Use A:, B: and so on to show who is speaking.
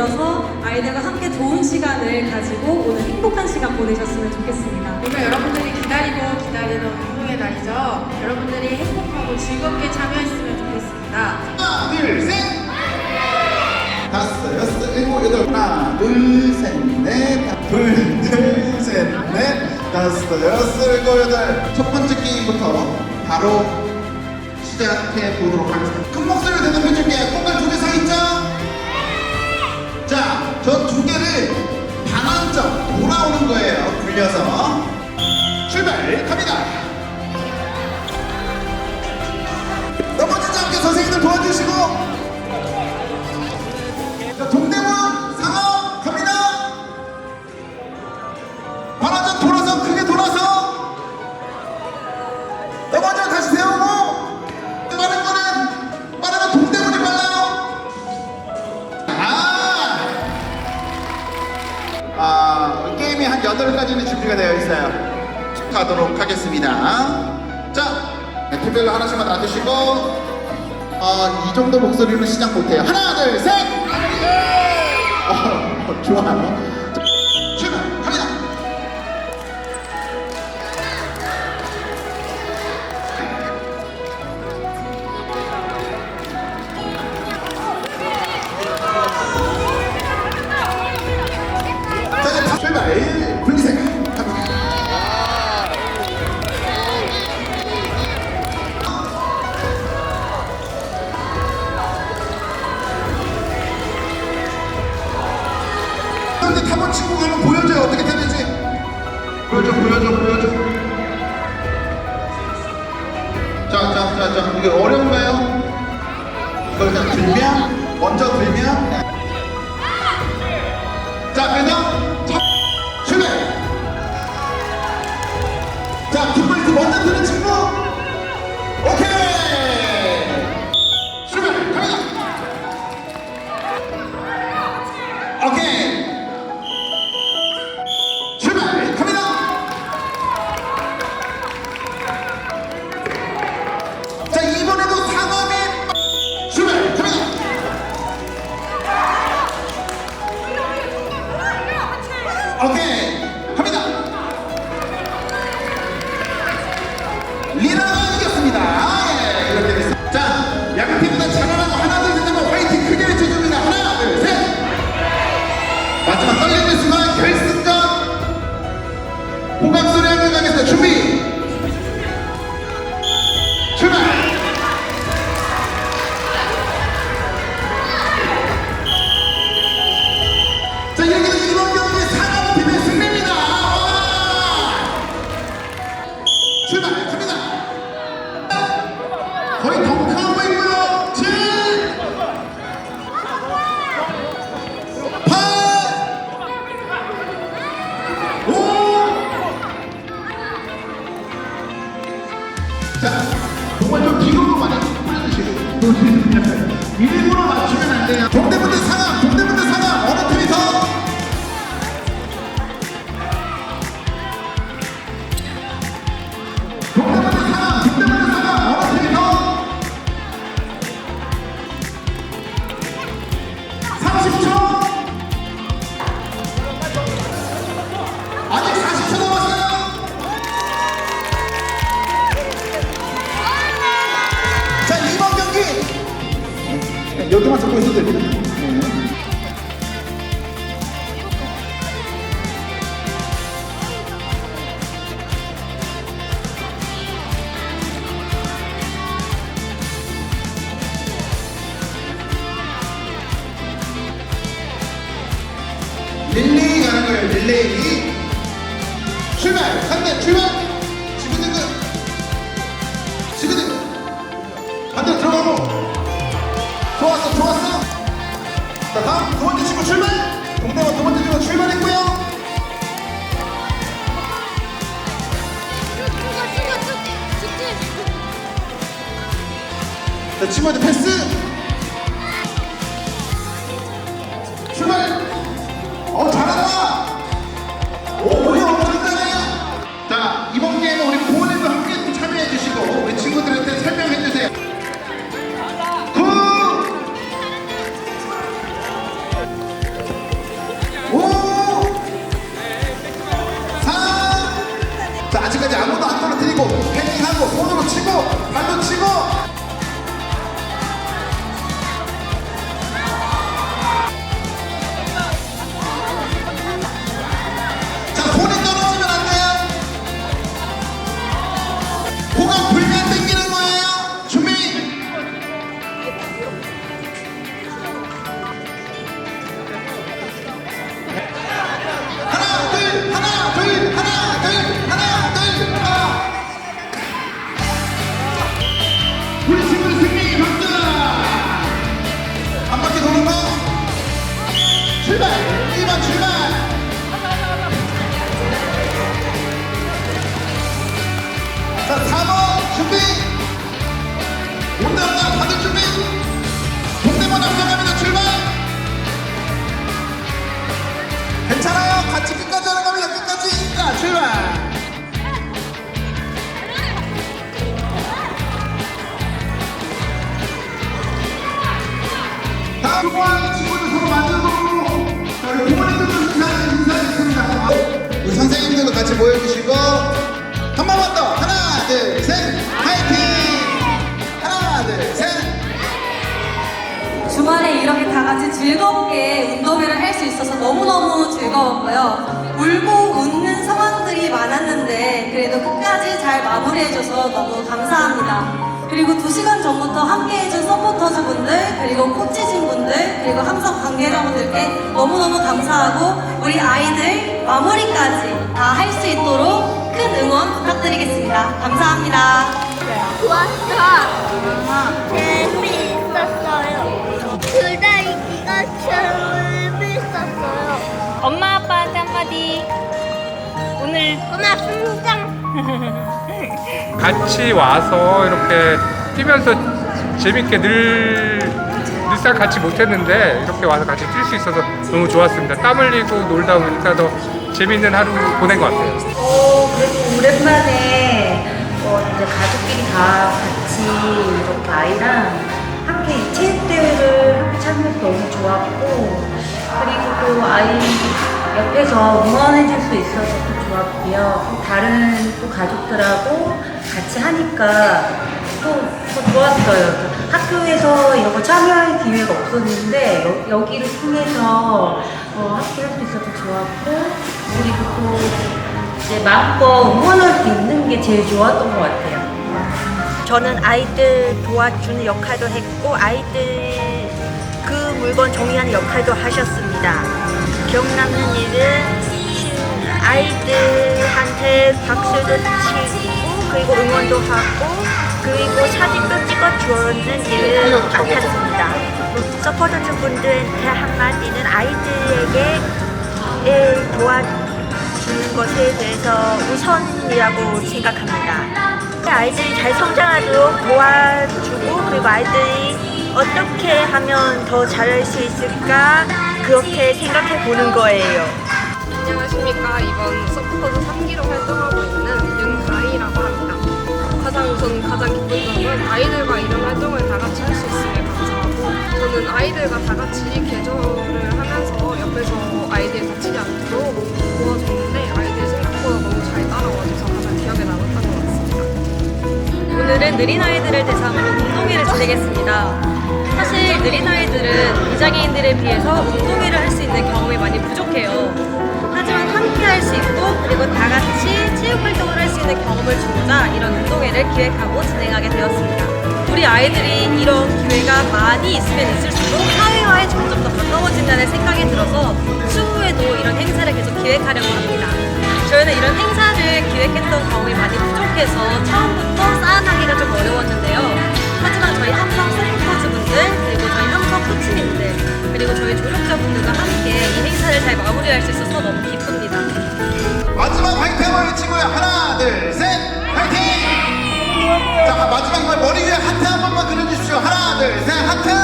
A: 모여서 아이들과 함께 좋은 시간을 가지고 오늘 행복한 시간 보내셨으면 좋겠습니다.
B: 오늘 여러분들이 기다리고 기다리는 운동의 날이죠. 여러분들이 행복하고 즐겁게 참여했으면 좋겠습니다.
C: 하나, 둘, 셋. 다섯, 여섯, 일곱, 여덟. 하나, 둘, 셋, 넷. 둘, 둘, 셋, 넷. 다섯, 여섯, 일곱, 여덟. 첫 번째 게임부터 바로 시작해 보도록 하겠습니다. 큰 목소리로 대답해 줄게요. 꽃갈 서 있죠? 자, 저 두 개를 반환점 돌아오는 거예요. 굴려서. 출발 갑니다. 준비가 되어 있어요 가도록 하겠습니다 자 네, 팀별로 하나씩만 놔주시고 어, 이 정도 목소리로 시작 못해요. 하나, 둘, 셋! 어, 좋아요. 이게 어려운가요? 이걸 일단 들면, 먼저 들면. 자, 그래서 첫, 출발! 자, 뒷발트 먼저 드는 친구. 마지막 떨 일부러 맞추면 안 돼요. 동대문대 상암, 있어도 됩니다. 다음 두 번째 친구 출발! 동대문 두 번째 친구 출발했고요. 자 친구한테 패스 손으로 치고 모여주시고 한 번만 더 하나 둘 셋 화이팅 하나 둘셋
A: 주말에 이렇게 다 같이 즐겁게 운동회를 할 수 있어서 너무너무 즐거웠고요. 울고 웃는 상황들이 많았는데 그래도 끝까지 잘 마무리해줘서 너무 감사합니다. 그리고 두 시간 전부터 함께해준 서포터즈 분들, 그리고 코치진 분들, 그리고 항상 관계자분들께 너무너무 감사하고 우리 아이들 마무리까지 다 할 수 있도록 큰 응원 부탁드리겠습니다. 감사합니다.
D: 좋았어. 재미있었어요. 둘다 이기가 재미있었어요.
E: 엄마 아빠한테 한마디. 오늘
D: 고맙습니다.
F: 같이 와서 이렇게 뛰면서 재밌게 늘 늘상 같이 못했는데 이렇게 와서 같이 뛸 수 있어서 너무 좋았습니다. 땀 흘리고 놀다 보니까 더 재밌는 하루 보낸 것 같아요.
G: 어, 그래도 오랜만에 어, 이제 가족끼리 다 같이 이렇게 아이랑 함께 이 체육대회를 함께 참여해서 너무 좋았고, 그리고 또 아이 옆에서 응원해줄 수 있어서 또 좋았고요. 또 다른 또 가족들하고 같이 하니까 또, 또 좋았어요. 학교에서 이런 거 참여할 기회가 없었는데, 여, 여기를 통해서 어, 함께 할수 있어서 좋았고, 그리고 또 이제 마음껏 응원할 수 있는 게 제일 좋았던 것 같아요.
H: 저는 아이들 도와주는 역할도 했고 아이들 그 물건 정리하는 역할도 하셨습니다. 기억나는 일은 아이들한테 박수도 치고 그리고 응원도 하고 그리고 사진도 찍어주는 일을 맡았습니다. 서포터즈 분들한테 한마디는 아이들에게 일 도와주는 것에 대해서 우선이라고 생각합니다. 아이들이 잘 성장하도록 도와주고 그리고 아이들이 어떻게 하면 더 잘할 수 있을까 그렇게 생각해 보는 거예요.
I: 안녕하십니까 이번 서포터즈 가장 기쁜 점은 아이들과 이런 활동을 다 같이 할 수 있음에 감사하고 저는 아이들과 다 같이 개조를 하면서 옆에서 아이들 다치지 않도록 도와줬는데 아이들 생각보다 너무 잘 따라와줘서 가장 기억에 남았던 것 같습니다
A: 오늘은 느린 아이들을 대상으로 운동회를 진행했습니다. 사실 느린 아이들은 비장애인들에 비해서 운동회를 할 수 있는 경험이 많이 부족해요. 하지만 함께 할 수 있고 그리고 다 같이 체육 활동을 할 수 있는 경험을 주고자 이런 운동회를 기획하고 진행하게 되었습니다. 우리 아이들이 이런 기회가 많이 있으면 있을수록 사회와에 점점 더 가까워진다는 생각이 들어서 추후에도 이런 행사를 계속 기획하려고 합니다. 저희는 이런 행사를 기획했던 경험이 많이 부족해서 처음부터 쌓아나기가 좀 어려웠는데요. 하지만 저희 함성 스포츠분들 그리고 저희 함성 코치님들 그리고 저희 조력자분들과 함께 이 행사를 잘 마무리할 수 있어서 너무 기쁩니다.
C: 둘 셋 화이팅! 자 마지막 머리 위에 하트 한 번만 그려주십시오. 하나 둘 셋 하트